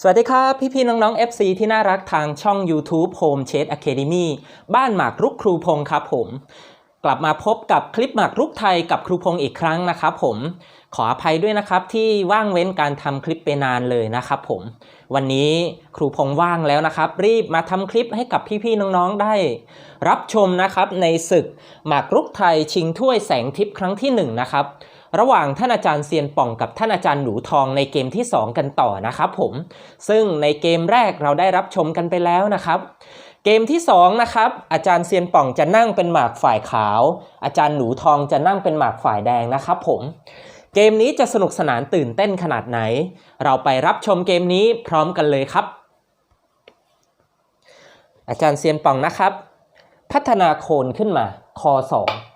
สวัสดีครับ พี่ๆน้องๆ FC ที่น่ารักทางช่อง YouTube Home Chase Academy บ้านหมากรุกครูพงศ์ครับผม กลับมาพบกับคลิปหมากรุกไทยกับครูพงศ์อีกครั้งนะครับผมขออภัยด้วยนะครับที่ว่างเว้นการทำคลิปไปนานเลยนะครับผม วันนี้ครูพงศ์ว่างแล้วนะครับ รีบมาทำคลิปให้กับพี่ๆน้องๆได้ รับชมนะครับในศึกหมากรุกไทยชิงถ้วยแสงทิพย์ครั้งที่หนึ่งนะครับ ระหว่างท่านอาจารย์เซียนป่องกับท่านอาจารย์หนูทองในเกมที่ 2 กันต่อนะครับผม ซึ่งในเกมแรกเราได้รับชมกันไปแล้วนะครับ เกมที่ 2 นะครับ อาจารย์เซียนป่องจะนั่งเป็นหมากฝ่ายขาว อาจารย์หนูทองจะนั่งเป็นหมากฝ่ายแดงนะครับผม เกมนี้จะสนุกสนานตื่นเต้นขนาดไหน เราไปรับชมเกมนี้พร้อมกันเลยครับ อาจารย์เซียนป่องนะครับ พัฒนาโคนขึ้นมาคอ2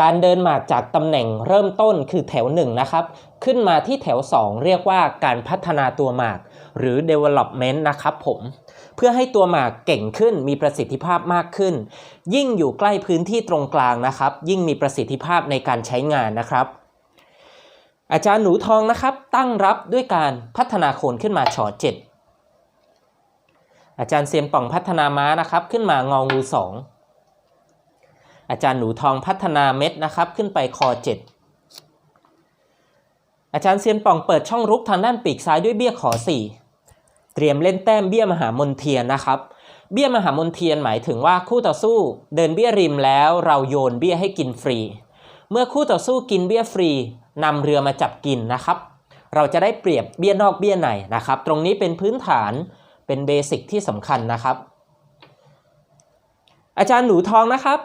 การเดินหมากจากตำแหน่งเริ่มต้นคือแถว 1 นะครับ ขึ้นมาที่แถว 2 เรียกว่าการพัฒนาตัวหมาก หรือ development นะครับผม เพื่อให้ตัวหมากเก่งขึ้นมีประสิทธิภาพมากขึ้น ยิ่งอยู่ใกล้พื้นที่ตรงกลางนะครับ ยิ่งมีประสิทธิภาพในการใช้งานนะครับ อาจารย์หนูทองนะครับ ตั้งรับด้วยการพัฒนาโคนขึ้นมาชอเจ็ดอาจารย์เซียนป่องพัฒนาม้านะครับ ขึ้นมางองูสอง อาจารย์หนูทองพัฒนาเม็ดนะครับ ขึ้นไปคอ 7 อาจารย์เซียนป่องเปิดช่องรุกทางด้านปีกซ้ายด้วยเบี้ยขอ 4 เตรียมเล่นแต้มเบี้ยมหามนเทียนนะครับ เบี้ยมหามนเทียนหมายถึงว่าคู่ต่อสู้ เดินเบี้ยริมแล้วเราโยนเบี้ยให้กินฟรี เมื่อคู่ต่อสู้กินเบี้ยฟรีนำเรือมาจับกินนะครับ เราจะได้เปรียบเบี้ยนอกเบี้ยในนะครับ ตรงนี้เป็นพื้นฐานเป็นเบสิกที่สำคัญนะครับ อาจารย์หนูทองนะครับ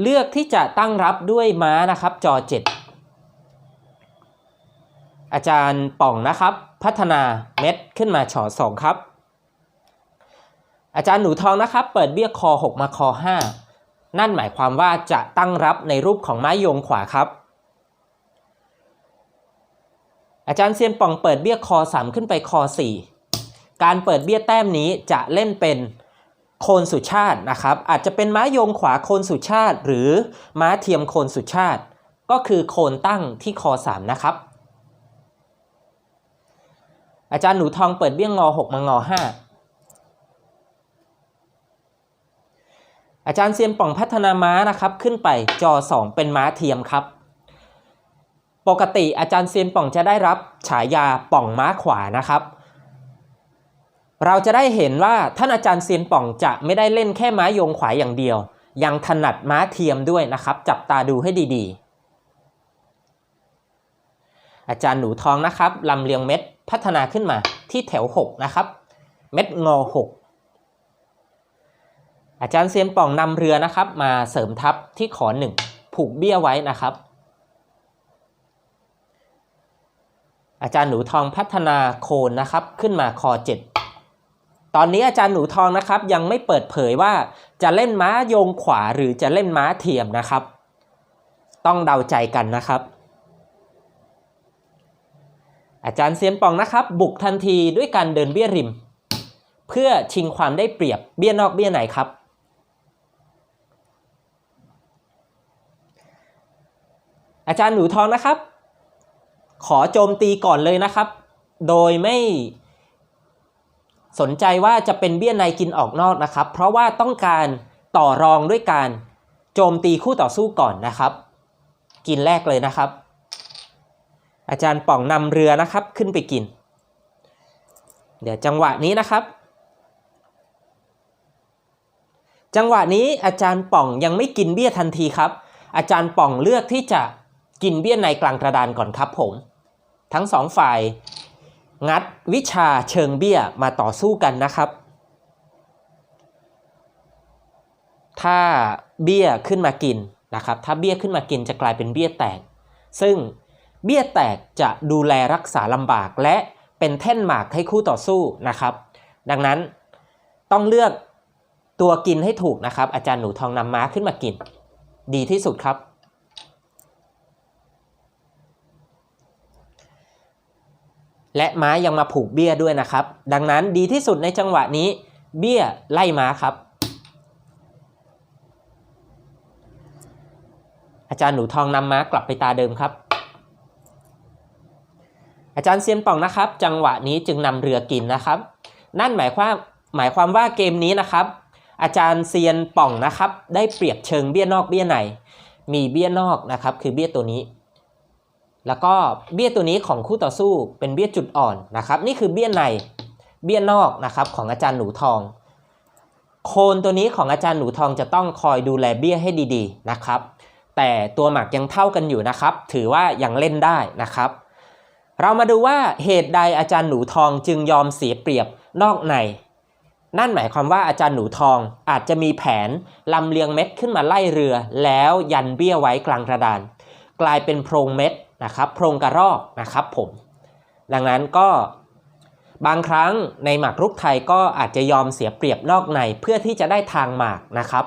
เลือกที่จะตั้งรับด้วยม้านะครับจอ 7 อาจารย์ป่องนะครับ พัฒนาเม็ดขึ้นมาฉอ2ครับ อาจารย์หนูทองนะครับ เปิดเบี้ยคอ 6 มาคอ 5 นั่นหมายความว่าจะตั้งรับในรูปของไม้โยงขวาครับ อาจารย์เซียนป่องเปิดเบี้ยคอ 3 ขึ้นไปคอ 4 การเปิดเบี้ยแต้มนี้จะเล่นเป็น โคนสุชาตินะครับ อาจจะเป็นม้าโยงขวาโคนสุชาติ หรือม้าเทียมโคนสุชาติ ก็คือโคนตั้งที่คอ3นะครับ อาจารย์หนูทองเปิดเบี้ยงงอ6มางอ5อาจารย์เซียนป่องพัฒนาม้านะครับขึ้นไปจอ 2 เป็นม้าเทียมครับ ปกติอาจารย์เซียนป่องจะได้รับฉายาป่องม้าขวานะครับ เราจะได้เห็นว่าท่านอาจารย์เซียนป่องจะไม่ได้เล่นแค่ม้าโยงขวายอย่างเดียว ยังถนัดม้าเทียมด้วยนะครับ จับตาดูให้ดีๆ อาจารย์หนูทองนะครับลำเลียงเม็ดพัฒนาขึ้นมาที่แถว 6 นะครับ เม็ดงอ 6 อาจารย์เซียนป่องนำเรือนะครับ มาเสริมทับที่ขอ 1 ผูกเบี้ยไว้นะครับ อาจารย์หนูทองพัฒนาโคนนะครับขึ้นมาคอ 7 ตอนนี้อาจารย์หนูทองนะครับยังไม่เปิดเผยว่าจะเล่นม้าโยงขวาหรือจะเล่นม้าเทียมนะครับ ต้องเดาใจกันนะครับ อาจารย์เซียนปองนะครับ บุกทันทีด้วยการเดินเบี้ยริม เพื่อชิงความได้เปรียบเบี้ยนอกเบี้ยในครับ อาจารย์หนูทองนะครับ ขอโจมตีก่อนเลยนะครับ โดยไม่ สนใจว่าจะเป็นเบี้ยในกินออกนอกนะครับ เพราะว่าต้องการต่อรองด้วยการโจมตีคู่ต่อสู้ก่อนนะครับ กินแรกเลยนะครับ อาจารย์ป่องนำเรือนะครับขึ้นไปกิน เดี๋ยวจังหวะนี้นะครับ จังหวะนี้อาจารย์ป่องยังไม่กินเบี้ยทันทีครับ อาจารย์ป่องเลือกที่จะกินเบี้ยในกลางกระดานก่อนครับผม ทั้งสองฝ่าย งัดวิชาเชิงเบี้ยมาต่อสู้กันนะครับ ถ้าเบี้ยขึ้นมากินนะครับ ถ้าเบี้ยขึ้นมากินจะกลายเป็นเบี้ยแตก ซึ่งเบี้ยแตกจะดูแลรักษาลำบากและเป็นแท่นหมากให้คู่ต่อสู้นะครับ ดังนั้นต้องเลือกตัวกินให้ถูกนะครับ อาจารย์หนูทองนำม้าขึ้นมากิน ดีที่สุดครับ และม้ายังมาผูกเบี้ยด้วยนะครับ ดังนั้นดีที่สุดในจังหวะนี้ เบี้ยไล่ม้าครับ อาจารย์หนูทองนำม้ากลับไปตาเดิมครับ อาจารย์เซียนป่องนะครับ จังหวะนี้จึงนำเรือกินนะครับ นั่นหมายความหมายความว่าเกมนี้นะครับ อาจารย์เซียนป่องนะครับ ได้เปรียบเชิงเบี้ยนอกเบี้ยในมีเบี้ยนอกนะครับ คือเบี้ยตัวนี้ แล้วก็เบี้ยตัวนี้ของคู่ต่อสู้เป็นเบี้ยจุดอ่อนนะครับ นี่คือเบี้ยในเบี้ยนอกนะครับของอาจารย์หนูทอง โคนตัวนี้ของอาจารย์หนูทองจะต้องคอยดูแลเบี้ยให้ดีๆนะครับ แต่ตัวหมากยังเท่ากันอยู่นะครับ ถือว่ายังเล่นได้นะครับ เรามาดูว่าเหตุใดอาจารย์หนูทองจึงยอมเสียเปรียบนอกใน นั่นหมายความว่าอาจารย์หนูทองอาจจะมีแผนลำเลียงเม็ดขึ้นมาไล่เรือ แล้วยันเบี้ยไว้กลางกระดาน กลายเป็นโพรงเม็ด นะครับโพรงกระรอกนะครับผม ดังนั้นก็บางครั้งในหมากรุกไทยก็อาจจะยอมเสียเปรียบนอกในเพื่อที่จะได้ทางหมากนะครับ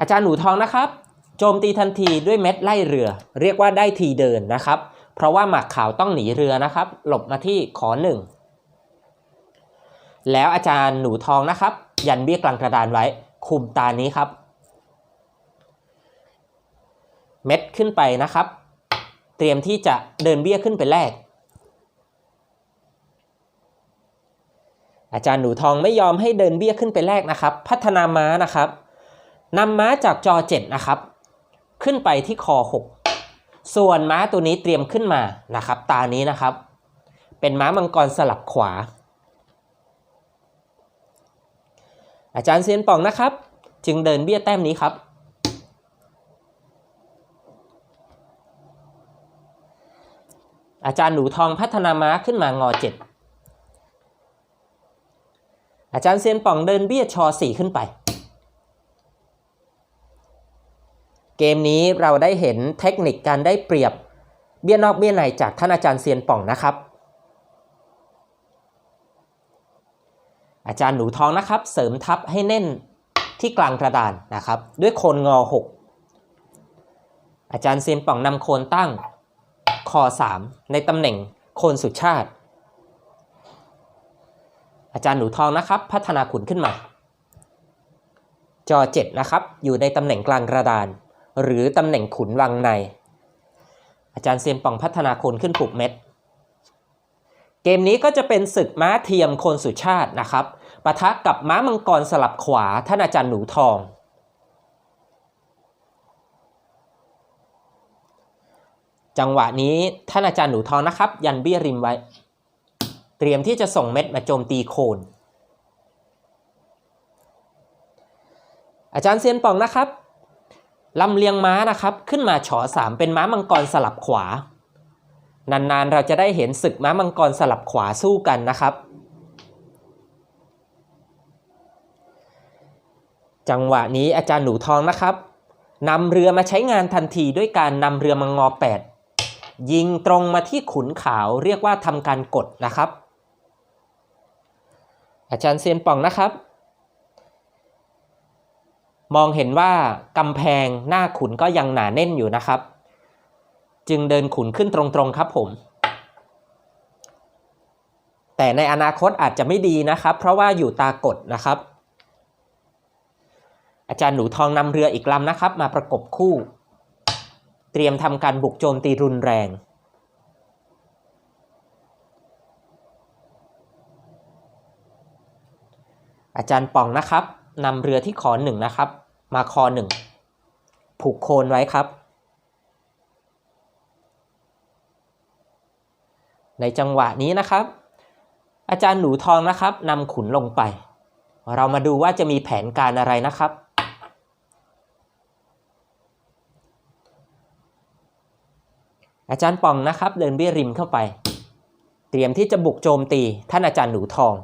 อาจารย์หนูทองนะครับ โจมตีทันทีด้วยเม็ดไล่เรือ เรียกว่าได้ทีเดินนะครับ เพราะว่าหมากขาวต้องหนีเรือนะครับ หลบมาที่ขอหนึ่งแล้วอาจารย์หนูทองนะครับ ยันเบี้ยกลางกระดานไว้ คุมตานี้ครับ เม็ดขึ้นไปนะครับ เตรียมที่จะเดินเบี้ยขึ้นไปแลกอาจารย์หนูทองไม่ยอมให้เดินเบี้ยขึ้นไปแลกนะครับ พัฒนาม้านะครับนำม้าจากจอ 7 นะครับ ขึ้นไปที่คอ 6 ส่วนม้าตัวนี้เตรียมขึ้นมานะครับ ตานี้นะครับ เป็นม้ามังกรสลับขวา อาจารย์เซียนป่องนะครับ จึงเดินเบี้ยแต้มนี้ครับ อาจารย์หนูทองพัฒนาม้าขึ้นมางอ7อาจารย์เซียนป่องเดินเบี้ยชอ4ขึ้นไป เกมนี้เราได้เห็นเทคนิคการได้เปรียบเบี้ยนอกเบี้ยในจากท่านอาจารย์เซียนป่องนะครับ อาจารย์หนูทองนะครับ เสริมทับให้แน่นที่กลางกระดานนะครับ ด้วยโคนงอ 6 อาจารย์เซียนป่องนำโคนตั้ง คอ 3 ในตำแหน่งโคนสุชาติ อาจารย์หนูทองนะครับ พัฒนาขุนขึ้นมา จอ 7 นะครับ อยู่ในตำแหน่งกลางกระดาน หรือตำแหน่งขุนวังใน อาจารย์เซียนป่องพัฒนาโคนขึ้นผูกเม็ด เกมนี้ก็จะเป็นศึกม้าเทียมโคนสุชาตินะครับปะทะกับม้ามังกรสลับขวาท่านอาจารย์หนูทอง จังหวะนี้ท่านอาจารย์หนูทองนะครับ ยันเบี้ยริมไว้ เตรียมที่จะส่งเม็ดมาโจมตีโคน อาจารย์เซียนป่องนะครับลำเลียงม้านะครับขึ้นมาฉอสามเป็นม้ามังกรสลับขวา นานๆเราจะได้เห็นศึกม้ามังกรสลับขวาสู้กันนะครับ จังหวะนี้อาจารย์หนูทองนะครับนำเรือมาใช้งานทันทีด้วยการนำเรือมังงอ8 ยิงตรงมาที่ขุนขาวเรียกว่าทำการกดนะครับ อาจารย์เซียนป่องนะครับ มองเห็นว่ากำแพงหน้าขุนก็ยังหนาแน่นอยู่นะครับ จึงเดินขุนขึ้นตรงๆครับผม แต่ในอนาคตอาจจะไม่ดีนะครับ เพราะว่าอยู่ตากดนะครับ อาจารย์หนูทองนำเรืออีกลำนะครับ มาประกบคู่ เตรียมทำการบุกโจมตีรุนแรง อาจารย์ป่องนะครับนำเรือที่คอหนึ่งนะครับ มาคอหนึ่งผูกโคนไว้ครับ ในจังหวะนี้นะครับ อาจารย์หนูทองนะครับนำขุนลงไป เรามาดูว่าจะมีแผนการอะไรนะครับ อาจารย์ป่องนะครับ เดินเบี้ยริมเข้าไป เตรียมที่จะบุกโจมตีท่านอาจารย์หนูทอง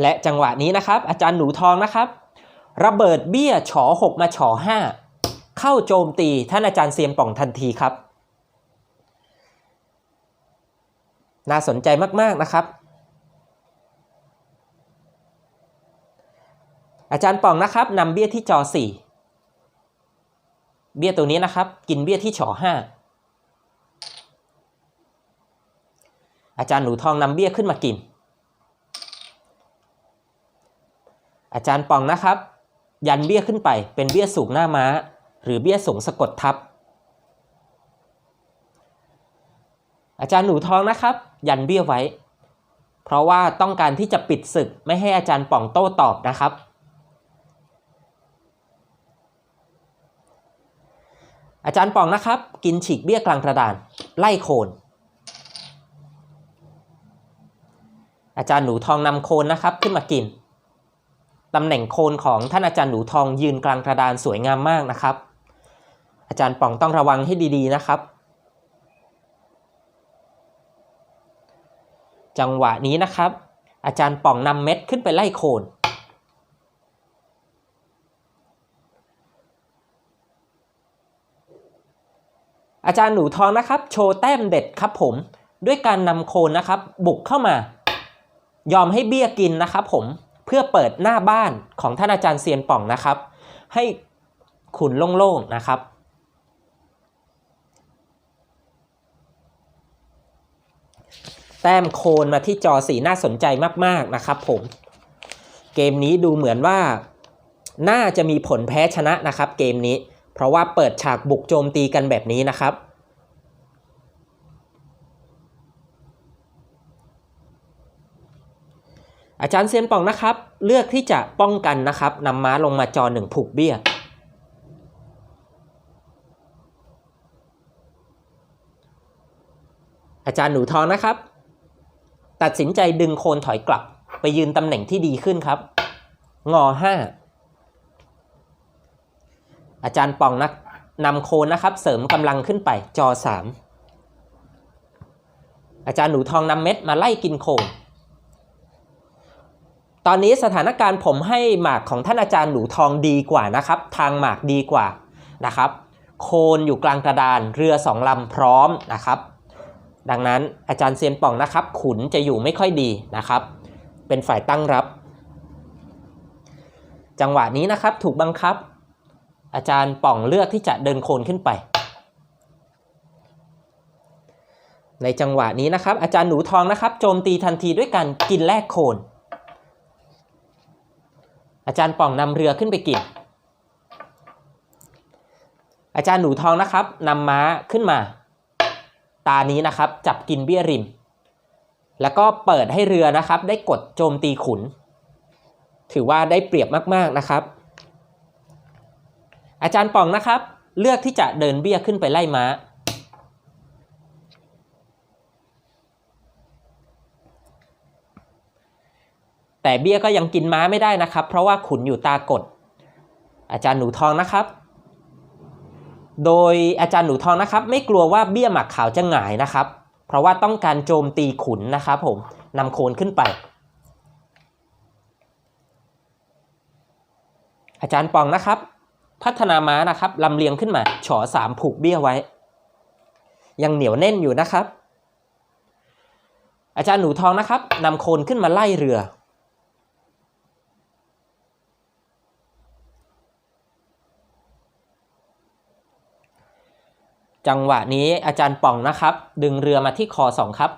และจังหวะนี้นะครับ อาจารย์หนูทองนะครับ ระเบิดเบี้ยฉอ6มาฉอ5เข้าโจมตีท่านอาจารย์เซียนป่องทันทีครับ น่าสนใจมาก ๆ นะครับอาจารย์ป่องนะครับนำเบี้ยที่จอ4 เบี้ยตัวนี้นะครับ กินเบี้ยที่ฉอ5อาจารย์หนูทองนำเบี้ยขึ้นมากิน อาจารย์ปองนะครับ ยันเบี้ยขึ้นไปเป็นเบี้ยสูงหน้าม้า หรือเบี้ยสูงสะกดทับ อาจารย์หนูทองนะครับ ยันเบี้ยไว้ เพราะว่าต้องการที่จะปิดศึกไม่ให้อาจารย์ป่องโต้ตอบนะครับ อาจารย์ป่องนะครับ กินฉีกเบี้ยกลางกระดาน ไล่โคน อาจารย์หนูทองนำโคนนะครับขึ้นมากินตำแหน่งโคนของท่านอาจารย์หนูทองยืนกลางกระดานสวยงามมากนะครับ อาจารย์ป่องต้องระวังให้ดีๆนะครับ จังหวะนี้นะครับ อาจารย์ป่องนำเม็ดขึ้นไปไล่โคน อาจารย์หนูทองนะครับ โชว์แต้มเด็ดครับผม ด้วยการนำโคนนะครับ บุกเข้ามา ยอมให้เบี้ยกินนะครับผมเพื่อเปิดหน้าบ้านของท่านอาจารย์เซียนป่องนะครับ ให้ขุนโล่งๆนะครับ แต้มโคนมาที่จอสีน่าสนใจมากๆนะครับผม เกมนี้ดูเหมือนว่า น่าจะมีผลแพ้ชนะนะครับเกมนี้ เพราะว่าเปิดฉากบุกโจมตีกันแบบนี้นะครับ อาจารย์เซียนป่องนะครับ เลือกที่จะป้องกันนะครับนำม้าลงมาจอหนึ่งผูกเบี้ยอาจารย์หนูทองนะครับ ตัดสินใจดึงโคนถอยกลับ ไปยืนตำแหน่งที่ดีขึ้นครับ งอห้า อาจารย์ปองนะนำโคนนะครับ เสริมกำลังขึ้นไปจอสามอาจารย์หนูทองนำเม็ดมาไล่กินโคนตอนนี้สถานการณ์ผมให้หมากของท่านอาจารย์หนูทองดีกว่านะครับ ทางหมากดีกว่านะครับ โคนอยู่กลางกระดานเรือสองลำพร้อมนะครับ ดังนั้นอาจารย์เซียนป่องนะครับ ขุนจะอยู่ไม่ค่อยดีนะครับ เป็นฝ่ายตั้งรับ จังหวะนี้นะครับถูกบังคับ อาจารย์ป่องเลือกที่จะเดินโคนขึ้นไป ในจังหวะนี้นะครับ อาจารย์หนูทองนะครับ โจมตีทันทีด้วยการกินแลกโคน อาจารย์ป่องนำเรือขึ้นไปกิน อาจารย์หนูทองนะครับนำม้าขึ้นมา ตานี้นะครับจับกินเบี้ยริม แล้วก็เปิดให้เรือนะครับ ได้กดโจมตีขุน ถือว่าได้เปรียบมากๆนะครับ อาจารย์ป่องนะครับ เลือกที่จะเดินเบี้ยขึ้นไปไล่ม้า แต่เบี้ยก็ยังกินม้าไม่ได้นะครับ เพราะว่าขุนอยู่ตากด อาจารย์หนูทองนะครับ โดยอาจารย์หนูทองนะครับ ไม่กลัวว่าเบี้ยหมักขาวจะหงายนะครับ เพราะว่าต้องการโจมตีขุนนะครับผมนำโคนขึ้นไปอาจารย์ปองนะครับ พัฒนาม้านะครับลำเลียงขึ้นมาฉอสามผูกเบี้ยไว้ ยังเหนียวแน่นอยู่นะครับ อาจารย์หนูทองนะครับนำโคนขึ้นมาไล่เรือ จังหวะนี้อาจารย์ป่องนะครับ ดึงเรือมาที่คอสองครับ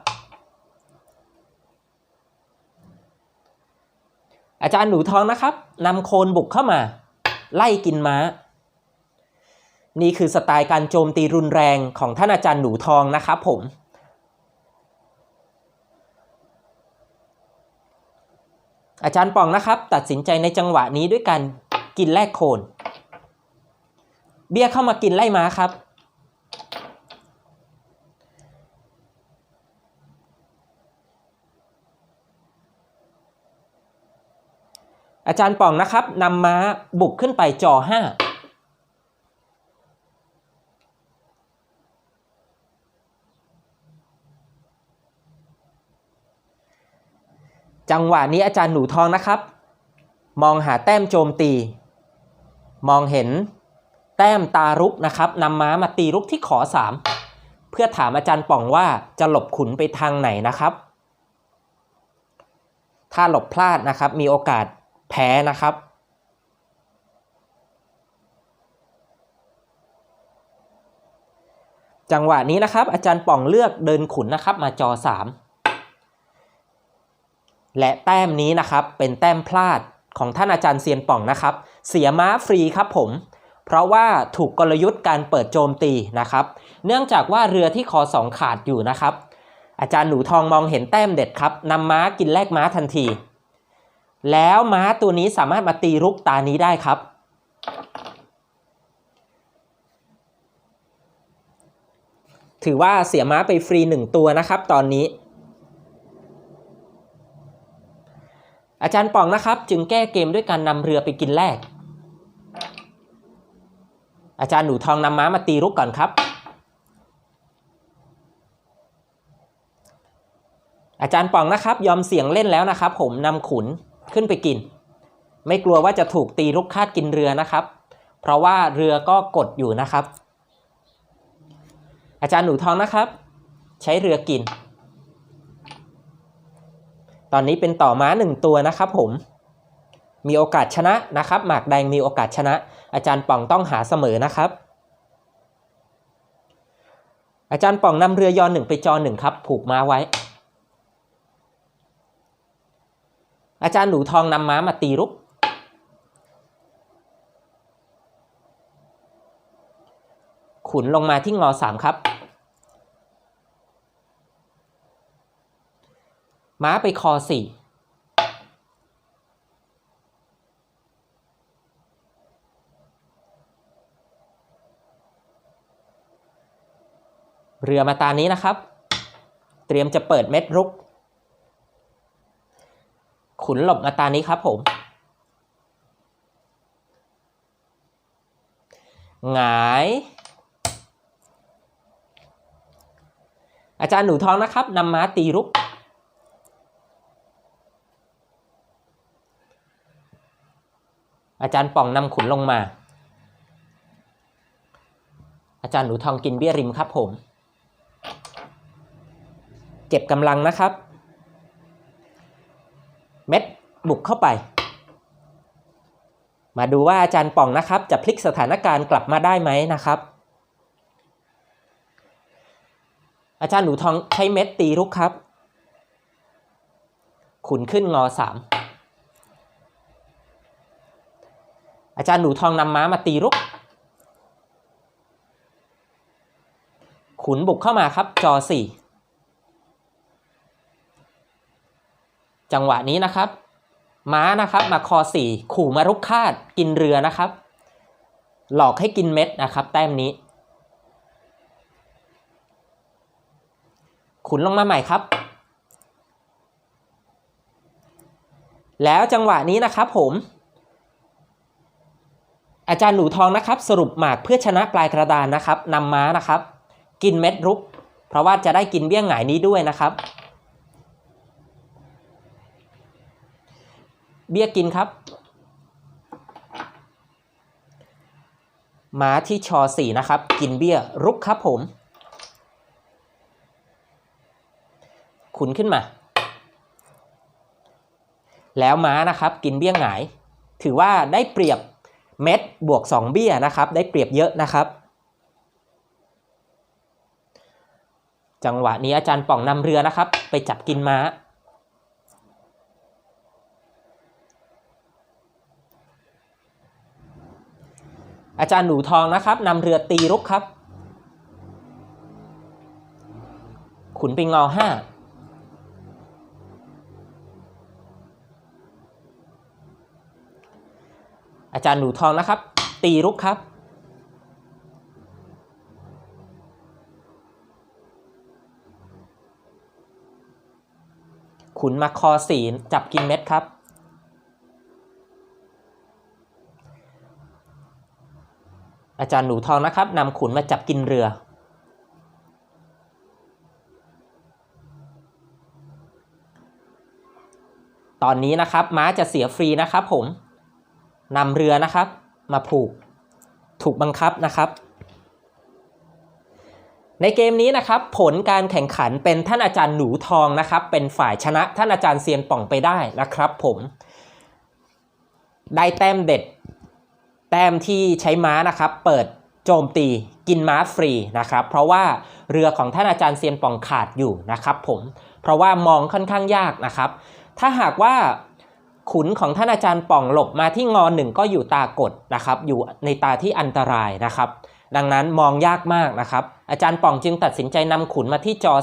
อาจารย์หนูทองนะครับนำโคนบุกเข้ามา ไล่กินม้า นี่คือสไตล์การโจมตีรุนแรงของท่านอาจารย์หนูทองนะครับผมอาจารย์ปองนะครับ ตัดสินใจในจังหวะนี้ด้วยการกินแลกโคน เบี้ยเข้ามากินไล่ม้าครับ อาจารย์ป่องนะครับนำม้าบุกขึ้นไปจอห้าจังหวะนี้อาจารย์หนูทองนะครับ มองหาแต้มโจมตี มองเห็นแต้มตารุกนะครับนำม้ามาตีรุกที่ขอสามเพื่อถามอาจารย์ป่องว่าจะหลบขุนไปทางไหนนะครับ ถ้าหลบพลาดนะครับมีโอกาส แพ้นะครับ จังหวะนี้นะครับ อาจารย์ป่องเลือกเดินขุนนะครับ มาจอ 3 และแต้มนี้นะครับเป็นแต้มพลาดของท่านอาจารย์เซียนป่องนะครับ เสียม้าฟรีครับผม เพราะว่าถูกกลยุทธ์การเปิดโจมตีนะครับ เนื่องจากว่าเรือที่คอสองขาดอยู่นะครับ อาจารย์หนูทองมองเห็นแต้มเด็ดครับนำม้ากินแลกม้าทันที แล้วม้าตัวนี้สามารถมาตีรุกตานี้ได้ครับ ถือว่าเสียม้าไปฟรีหนึ่งตัวนะครับตอนนี้ อาจารย์ป่องนะครับ จึงแก้เกมด้วยการนำเรือไปกินแลกอาจารย์หนูทองนำม้ามาตีรุกก่อนครับอาจารย์ป่องนะครับ ยอมเสี่ยงเล่นแล้วนะครับ ผมนำขุน ขึ้นไปกิน ไม่กลัวว่าจะถูกตีรุกคาดกินเรือนะครับ เพราะว่าเรือก็กดอยู่นะครับ อาจารย์หนูทองนะครับ ใช้เรือกิน ตอนนี้เป็นต่อม้าหนึ่งตัวนะครับผมมีโอกาสชนะนะครับหมากแดงมีโอกาสชนะ อาจารย์ป่องต้องหาเสมอนะครับ อาจารย์ป่องนำเรือยอหนึ่งไปจอหนึ่งครับ ผูกม้าไว้ อาจารย์หนูทองนำม้ามาตีรุก ขุนลงมาที่งอสามครับ ม้าไปคอสี่เรือมาตานี้นะครับ เตรียมจะเปิดเม็ดรุก ขุนหลบมาตานี้ครับผม หงาย อาจารย์หนูทองนะครับนำม้าตีรุก อาจารย์ป่องนำขุนลงมา อาจารย์หนูทองกินเบี้ยริมครับผมเก็บกำลังนะครับ เม็ดบุกเข้าไป มาดูว่าอาจารย์ป่องนะครับ จะพลิกสถานการณ์กลับมาได้ไหมนะครับ อาจารย์หนูทองใช้เม็ดตีรุกครับ ขุนขึ้นงอสามอาจารย์หนูทองนำม้ามาตีรุก ขุนบุกเข้ามาครับจอสี่ จังหวะนี้นะครับ ม้านะครับมาคอสี่ขู่มารุกคาดกินเรือนะครับ หลอกให้กินเม็ดนะครับ แต้มนี้ ขุนลงมาใหม่ครับ แล้วจังหวะนี้นะครับผม อาจารย์หนูทองนะครับ สรุปหมากเพื่อชนะปลายกระดานนะครับนำม้านะครับ กินเม็ดรุก เพราะว่าจะได้กินเบี้ยงหงายนี้ด้วยนะครับ เบี้ยกินครับ ม้าที่ชอสี่นะครับ กินเบี้ยรุกครับผม ขุนขึ้นมา แล้วม้านะครับ กินเบี้ยหงาย ถือว่าได้เปรียบเม็ดบวก 2 เบี้ยนะครับ ได้เปรียบเยอะนะครับ จังหวะนี้อาจารย์ป่องนำเรือนะครับ ไปจับกินม้า อาจารย์หนูทองนะครับนำเรือตีรุกครับ ขุนไปงอห้าอาจารย์หนูทองนะครับ ตีรุกครับ ขุนมาคอสีจับกินเม็ดครับ อาจารย์หนูทองนะครับนำขุนมาจับกินเรือ ตอนนี้นะครับม้าจะเสียฟรีนะครับผมนำเรือนะครับ มาผูก ถูกบังคับนะครับ ในเกมนี้นะครับ ผลการแข่งขันเป็นท่านอาจารย์หนูทองนะครับ เป็นฝ่ายชนะท่านอาจารย์เซียนป่องไปได้นะครับ ผม ได้แต้มเด็ด แต้มที่ใช้ม้านะครับ เปิดโจมตีกินม้าฟรีนะครับ เพราะว่าเรือของท่านอาจารย์เซียนป่องขาดอยู่นะครับผมเพราะว่ามองค่อนข้างยากนะครับ ถ้าหากว่าขุนของท่านอาจารย์ป่องหลบมาที่งอหนึ่งก็อยู่ตากดนะครับ อยู่ในตาที่อันตรายนะครับ ดังนั้นมองยากมากนะครับ อาจารย์ป่องจึงตัดสินใจนำขุนมาที่จอ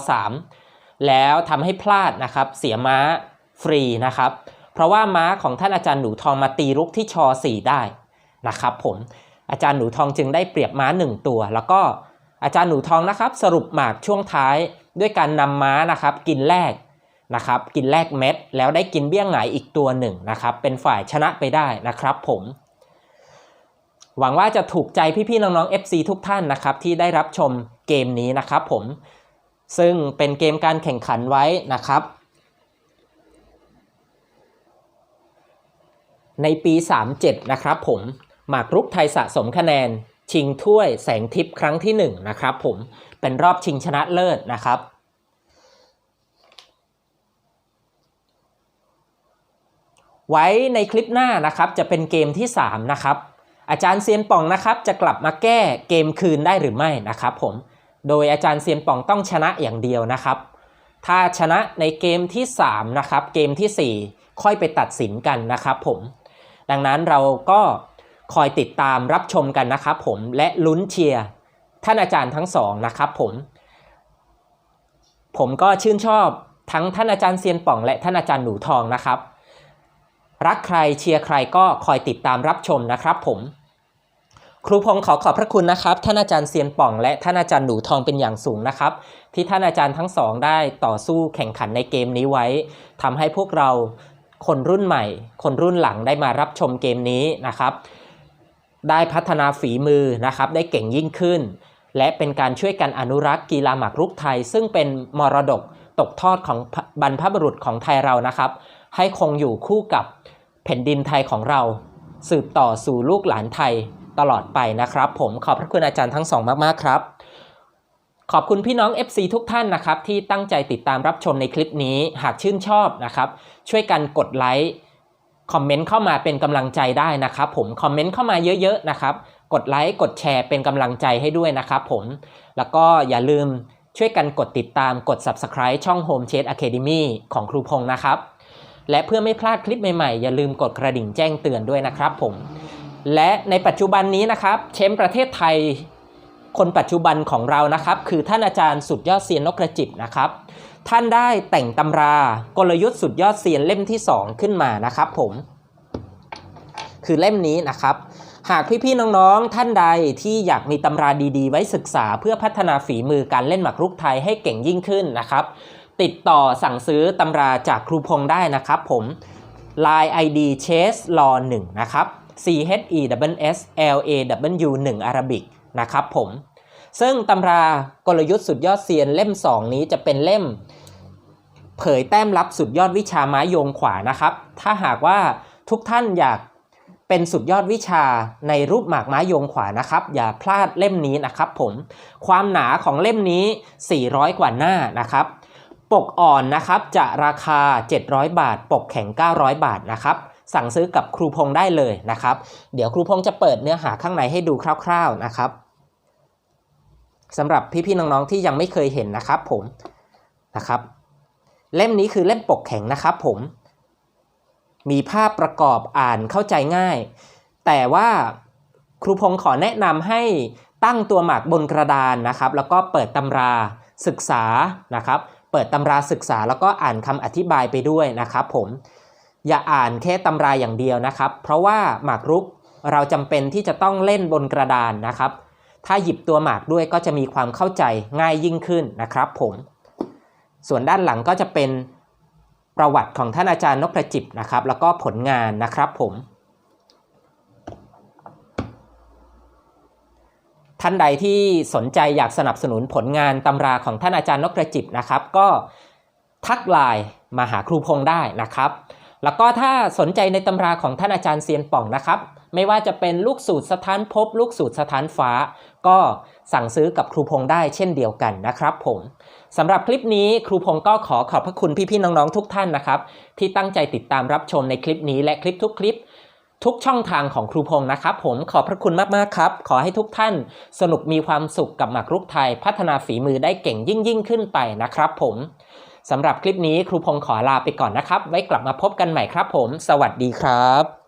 3 แล้วทำให้พลาดนะครับ เสียม้าฟรีนะครับ เพราะว่าม้าของท่านอาจารย์หนูทองมาตีรุกที่ชอ 4 ได้ นะครับผมอาจารย์หนูทองจึงได้เปรียบม้า 1 ตัว แล้วก็อาจารย์หนูทองนะครับ สรุปหมากช่วงท้ายด้วยการนำม้านะครับ กินแรกนะครับ กินแรกเม็ด แล้วได้กินเบี้ยงไหงายอีกตัวหนึ่งนะครับ เป็นฝ่ายชนะไปได้นะครับผม หวังว่าจะถูกใจพี่ๆน้องๆ FC ทุกท่านนะครับ ที่ได้รับชมเกมนี้นะครับผมซึ่งเป็นเกมการแข่งขันไว้นะครับ ในปี 37 นะครับผม หมากรุกไทยสะสมคะแนน ชิงถ้วยแสงทิพย์ครั้งที่1นะครับผมเป็นรอบชิงชนะเลิศนะครับไว้ในคลิปหน้านะครับจะเป็นเกมที่ 3 นะครับ อาจารย์เซียนป่องนะครับจะกลับมาแก้เกมคืนได้หรือไม่นะครับผมโดยอาจารย์เซียนป่องต้องชนะอย่างเดียวนะครับ ถ้าชนะในเกมที่3นะครับเกมทีสี่4 ค่อยไปตัดสินกันนะครับผมดังนั้นเราก็ คอยติดตามรับชมกันนะครับผมและลุ้นเชียร์ท่านอาจารย์ทั้งสองนะครับผม ผมก็ชื่นชอบทั้งท่านอาจารย์เซียนป่อง และท่านอาจารย์หนูทองนะครับ รักใครเชียร์ใครก็คอยติดตามรับชมนะครับผม ครูพงศ์ขอขอบพระคุณนะครับ ท่านอาจารย์เซียนป่อง และท่านอาจารย์หนูทองเป็นอย่างสูงนะครับ ที่ท่านอาจารย์ทั้งสองได้ต่อสู้แข่งขันในเกมนี้ไว้ทำให้พวกเราคนรุ่นใหม่ คนรุ่นหลังได้มารับชมเกมนี้นะครับ ได้พัฒนาฝีมือนะครับได้เก่งยิ่งขึ้น และเป็นการช่วยกันอนุรักษ์กีฬาหมากรุกไทย ซึ่งเป็นมรดกตกทอดของบรรพบุรุษของไทยเรานะครับ ให้คงอยู่คู่กับแผ่นดินไทยของเรา สืบต่อสู่ลูกหลานไทยตลอดไปนะครับ ผมขอบพระคุณอาจารย์ทั้งสองมากๆครับ ขอบคุณพี่น้อง FC ทุกท่านนะครับ ที่ตั้งใจติดตามรับชมในคลิปนี้หากชื่นชอบนะครับ ช่วยกันกดไลค์ คอมเมนต์เข้ามาเป็นกำลังใจได้นะครับผมคอมเมนต์เข้ามาเยอะๆนะครับ กดไลค์กดแชร์เป็นกำลังใจให้ด้วยนะครับผมแล้วก็อย่าลืมช่วยกันกดติดตามกด Subscribe ช่อง Home Chase Academy ของครูพงษ์นะครับ และเพื่อไม่พลาดคลิปใหม่ๆ อย่าลืมกดกระดิ่งแจ้งเตือนด้วยนะครับผม และในปัจจุบันนี้นะครับแชมป์ประเทศไทยคนปัจจุบันของเรานะครับ คือท่านอาจารย์สุดยอดเซียนนกกระจิบนะครับ ท่านได้แต่งตำรากลยุทธ์สุดยอดเซียนเล่มที่ 2 ขึ้นมานะครับผม คือเล่มนี้นะครับ หากพี่ๆน้องๆท่านใดที่อยากมีตำราดีๆ ไว้ศึกษาเพื่อพัฒนาฝีมือการเล่นหมากรุกไทยให้เก่งยิ่งขึ้นนะครับ ติดต่อสั่งซื้อตำราจากครูพงได้นะครับผม Line ID Chase Law 1นะครับ C H E W S L A W 1 Arabic นะครับผมซึ่งตำรากลยุทธ์สุดยอดเซียนเล่ม 2 นี้จะเป็นเล่ม เผยแต้มลับสุดยอดวิชาไม้โยงขวานะครับ ถ้าหากว่าทุกท่านอยากเป็นสุดยอดวิชาในรูปหมากไม้โยงขวานะครับ อย่าพลาดเล่มนี้นะครับผม ความหนาของเล่มนี้ 400 กว่าหน้านะครับ ปกอ่อนนะครับจะราคา 700 บาท ปกแข็ง 900 บาทนะครับสั่งซื้อกับครูพงษ์ได้เลยนะครับ เดี๋ยวครูพงษ์จะเปิดเนื้อหาข้างในให้ดูคร่าว ๆนะครับสำหรับพี่ๆน้องๆที่ยังไม่เคยเห็นนะครับผมนะครับ เล่มนี้คือเล่มปกแข็งนะครับผม มีภาพประกอบอ่านเข้าใจง่าย แต่ว่าครูพงษ์ขอแนะนำให้ตั้งตัวหมากบนกระดานนะครับ แล้วก็เปิดตำราศึกษานะครับ เปิดตำราศึกษาแล้วก็อ่านคำอธิบายไปด้วยนะครับผมอย่าอ่านแค่ตำราอย่างเดียวนะครับ เพราะว่าหมากรุกเราจำเป็นที่จะต้องเล่นบนกระดานนะครับ ถ้าหยิบตัวหมากด้วยก็จะมีความเข้าใจง่ายยิ่งขึ้นนะครับผม ส่วนด้านหลังก็จะเป็นประวัติของท่านอาจารย์นกกระจิบนะครับ แล้วก็ผลงานนะครับผม ท่านใดที่สนใจอยากสนับสนุนผลงานตำราของท่านอาจารย์นกกระจิบนะครับ ก็ทักไลน์มาหาครูพงได้นะครับ แล้วก็ถ้าสนใจในตำราของท่านอาจารย์เซียนป่องนะครับ ไม่ว่าจะเป็นลูกสูตรสถานภพลูกสูตรสถานฟ้า ก็ สั่งซื้อกับครูพงษ์ได้เช่นเดียวกันนะครับผมสำหรับคลิปนี้ครูพงษ์ก็ขอขอบพระคุณพี่ๆน้องๆทุกท่านนะครับ ที่ตั้งใจติดตามรับชมในคลิปนี้และคลิปทุกคลิป ทุกช่องทางของครูพงษ์นะครับผมขอบพระคุณมากๆครับ ขอให้ทุกท่านสนุกมีความสุขกับหมากรุกไทย พัฒนาฝีมือได้เก่งยิ่งยิ่งขึ้นไปนะครับ ผมสำหรับคลิปนี้ครูพงศ์ขอลาไปก่อนนะครับ ไว้กลับมาพบกันใหม่ครับ ผม สวัสดีครับ